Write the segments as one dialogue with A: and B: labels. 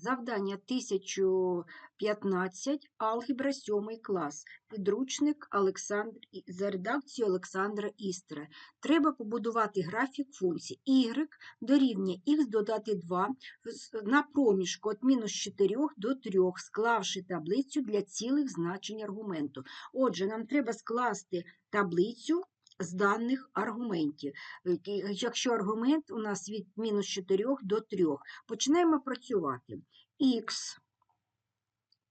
A: Завдання 1015, алгебра 7 клас, підручник Олександр, за редакцією Олександра Істера. Треба побудувати графік функцій y дорівнює x додати 2 на проміжку від мінус 4 до 3, склавши таблицю для цілих значень аргументу. Отже, нам треба скласти таблицю з даних аргументів. Е, Якщо аргумент у нас від мінус 4 до 3, починаємо працювати. Х.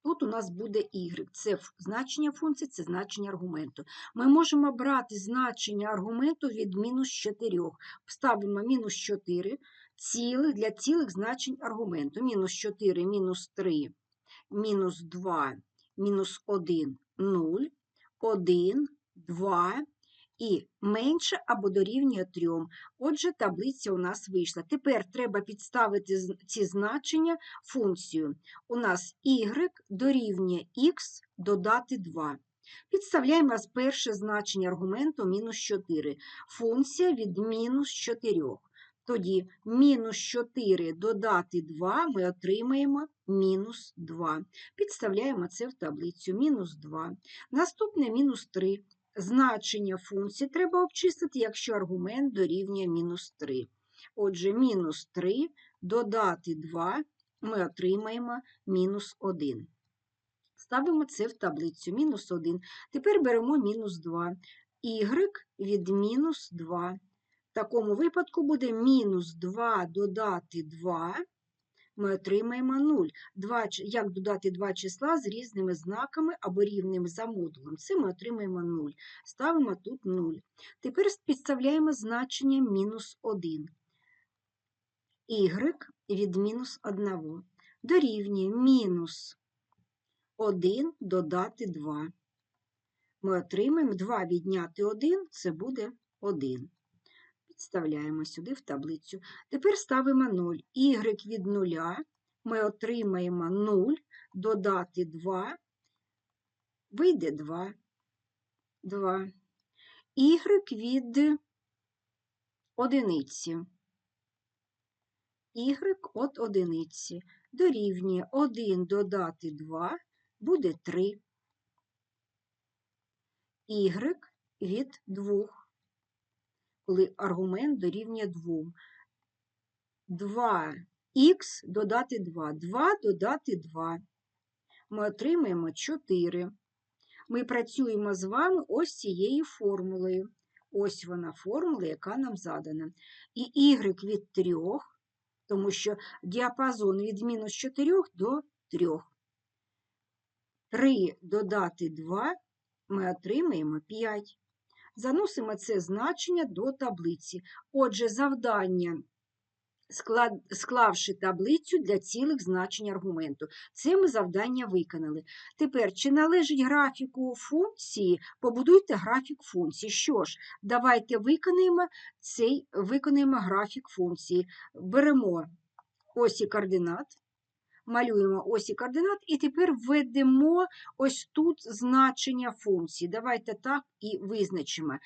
A: Тут у нас буде y. Це значення функції, це значення аргументу. Ми можемо брати значення аргументу від мінус 4. Ставимо мінус 4 цілих, для цілих значень аргументу. Мінус 4, мінус 3, мінус 2, мінус 1, 0, 1, 2 і менше або дорівнює 3. Отже, таблиця у нас вийшла. Тепер треба підставити ці значення функцію. У нас y дорівнює x додати 2. Підставляємо з перше значення аргументу мінус 4. Функція від мінус 4. Тоді мінус 4 додати 2 ми отримаємо мінус 2. Підставляємо це в таблицю мінус 2. Наступне мінус 3. Значення функції треба обчистити, якщо аргумент дорівнює мінус 3. Отже, мінус 3 додати 2 ми отримаємо мінус 1. Ставимо це в таблицю мінус 1. Тепер беремо мінус 2. Y від мінус 2. В такому випадку буде мінус 2 додати 2. Ми отримаємо 0. Два, як додати два числа з різними знаками або рівними за модулем? Це ми отримаємо 0. Ставимо тут 0. Тепер підставляємо значення мінус 1. Y від мінус 1 дорівнює мінус 1 додати 2. Ми отримаємо 2 відняти 1, це буде 1. Підставляємо сюди в таблицю. Тепер ставимо 0. Y від 0 ми отримаємо 0, додати 2, вийде 2. 2. Y від одиниці. Y від одиниці дорівнює 1 додати 2, буде 3. Y від 2, коли аргумент дорівнює 2. 2х додати 2. 2 додати 2. Ми отримаємо 4. Ми працюємо з вами ось цією формулою. Ось вона формула, яка нам задана. І y від 3, тому що діапазон від мінус 4 до 3. 3 додати 2 ми отримаємо 5. Заносимо це значення до таблиці. Отже, завдання, склавши таблицю для цілих значень аргументу. Це ми завдання виконали. Тепер, чи належить графіку функції, побудуйте графік функції. Що ж, давайте виконаємо цей виконаємо графік функції. Беремо осі координат, малюємо осі координат і тепер введемо ось тут значення функції. Давайте так і визначимо.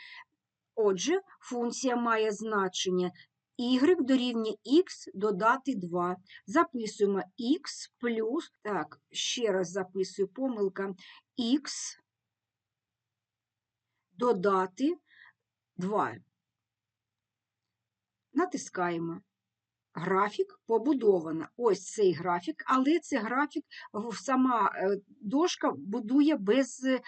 A: Отже, функція має значення y дорівнює x додати 2. Записуємо x плюс, так, ще раз записую помилка, x додати 2. Натискаємо. Графік побудовано. Ось цей графік, але це графік сама е, дошка будує без е,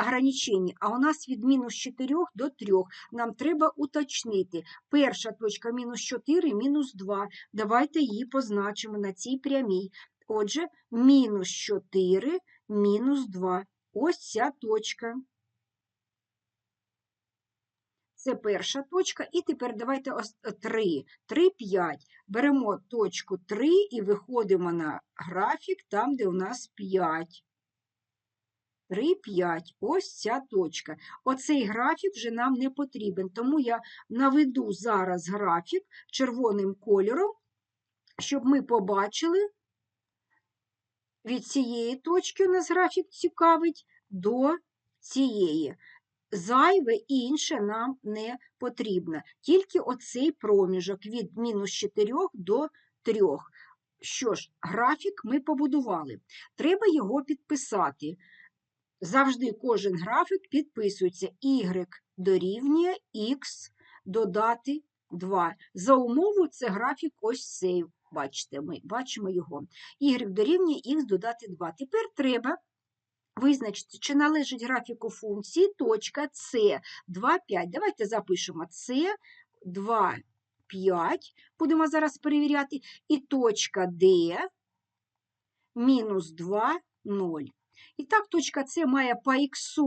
A: ограничень. А у нас від мінус 4 до 3. Нам треба уточнити. Перша точка мінус 4, мінус 2. Давайте її позначимо на цій прямій. Отже, мінус 4, мінус 2. Ось ця точка. Це перша точка. І тепер давайте ось 3. 3, 5. Беремо точку 3 і виходимо на графік там, де у нас 5. 3, 5. Ось ця точка. Оцей графік вже нам не потрібен, тому я наведу зараз графік червоним кольором, щоб ми побачили від цієї точки у нас графік цікавить до цієї. Зайве інше нам не потрібно. Тільки оцей проміжок від мінус 4 до 3. Що ж, графік ми побудували. Треба його підписати. Завжди кожен графік підписується y дорівнює x додати 2. За умову це графік ось цей. Бачите, ми бачимо його. y дорівнює x додати 2. Тепер треба визначити, чи належить графіку функції точка С 2, 5. Давайте запишемо С 2, 5. Будемо зараз перевіряти. І точка D мінус 2, 0. І так, точка С має по х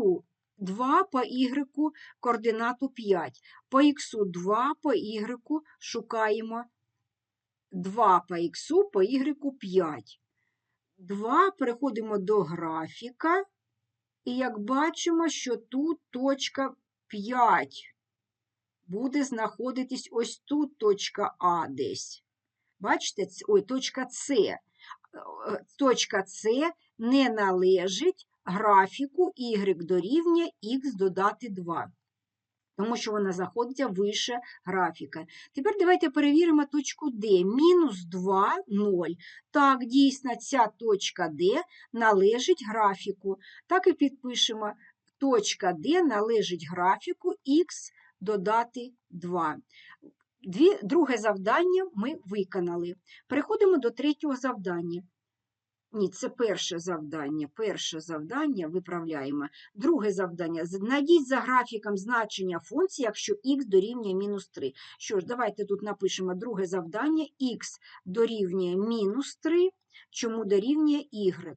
A: 2, по y координату 5. По х 2, по y шукаємо 2 по х, по y 5. 2 переходимо до графіка. І як бачимо, що тут точка 5 буде знаходитись ось тут точка А десь. Бачите, ой, точка С. Е, Точка С не належить графіку y дорівнює х додати 2, тому що вона знаходиться вище графіка. Тепер давайте перевіримо точку D. Мінус 2, 0. Так, дійсно, ця точка D належить графіку. Так і підпишемо. Точка D належить графіку х додати 2. Дві, друге завдання ми виконали. Переходимо до третього завдання. Ні, це перше завдання. Перше завдання виправляємо. Друге завдання. Знайдіть за графіком значення функції, якщо х дорівнює мінус 3. Що ж, давайте тут напишемо друге завдання. х дорівнює мінус 3, чому дорівнює y.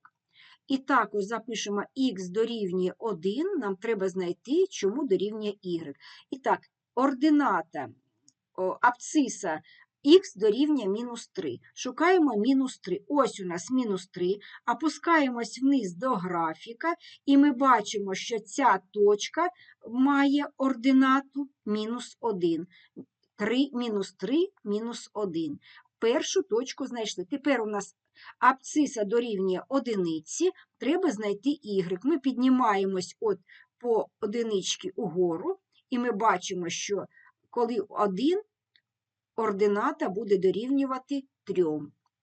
A: І також запишемо х дорівнює 1, нам треба знайти, чому дорівнює y. І так, ордината о, абсциса х дорівнює мінус 3. Шукаємо мінус 3. Ось у нас мінус 3. Опускаємось вниз до графіка, і ми бачимо, що ця точка має ординату мінус 1. 3, мінус 3, мінус 1. Першу точку знайшли. Тепер у нас абсциса дорівнює одиниці, треба знайти y. Ми піднімаємось от по одиничці угору, і ми бачимо, що коли 1 ордината буде дорівнювати 3.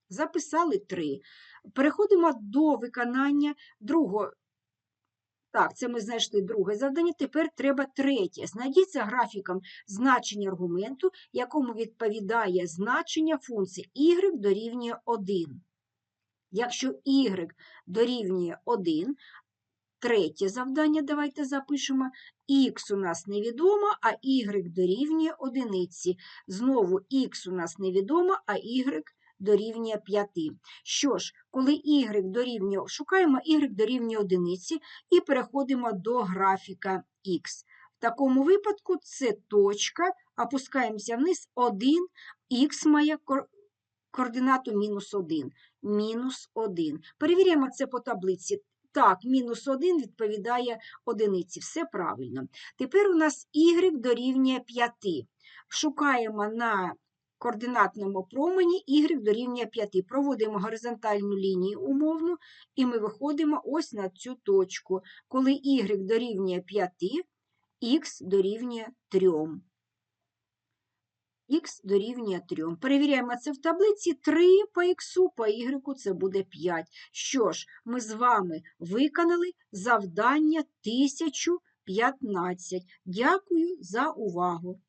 A: Записали 3. Переходимо до виконання другого. Так, це ми знайшли друге завдання. Тепер треба третє. Знайдіть за графіком значення аргументу, якому відповідає значення функції y дорівнює 1. Якщо y дорівнює 1, третє завдання давайте запишемо. Х у нас невідомо, а y дорівнює одиниці. Знову х у нас невідомо, а y дорівнює 5. Що ж, коли y дорівнює, шукаємо y дорівнює одиниці і переходимо до графіка х. В такому випадку це точка, опускаємося вниз, 1, х має координату мінус 1. Мінус 1. Перевіряємо це по таблиці. Так, мінус 1 відповідає одиниці. Все правильно. Тепер у нас y дорівнює 5. Шукаємо на координатному промені y дорівнює 5. Проводимо горизонтальну лінію умовну, і ми виходимо ось на цю точку. Коли y дорівнює 5, х дорівнює 3. Х дорівнює 3. Перевіряємо це в таблиці 3 по х, по y це буде 5. Що ж, ми з вами виконали завдання 1015. Дякую за увагу.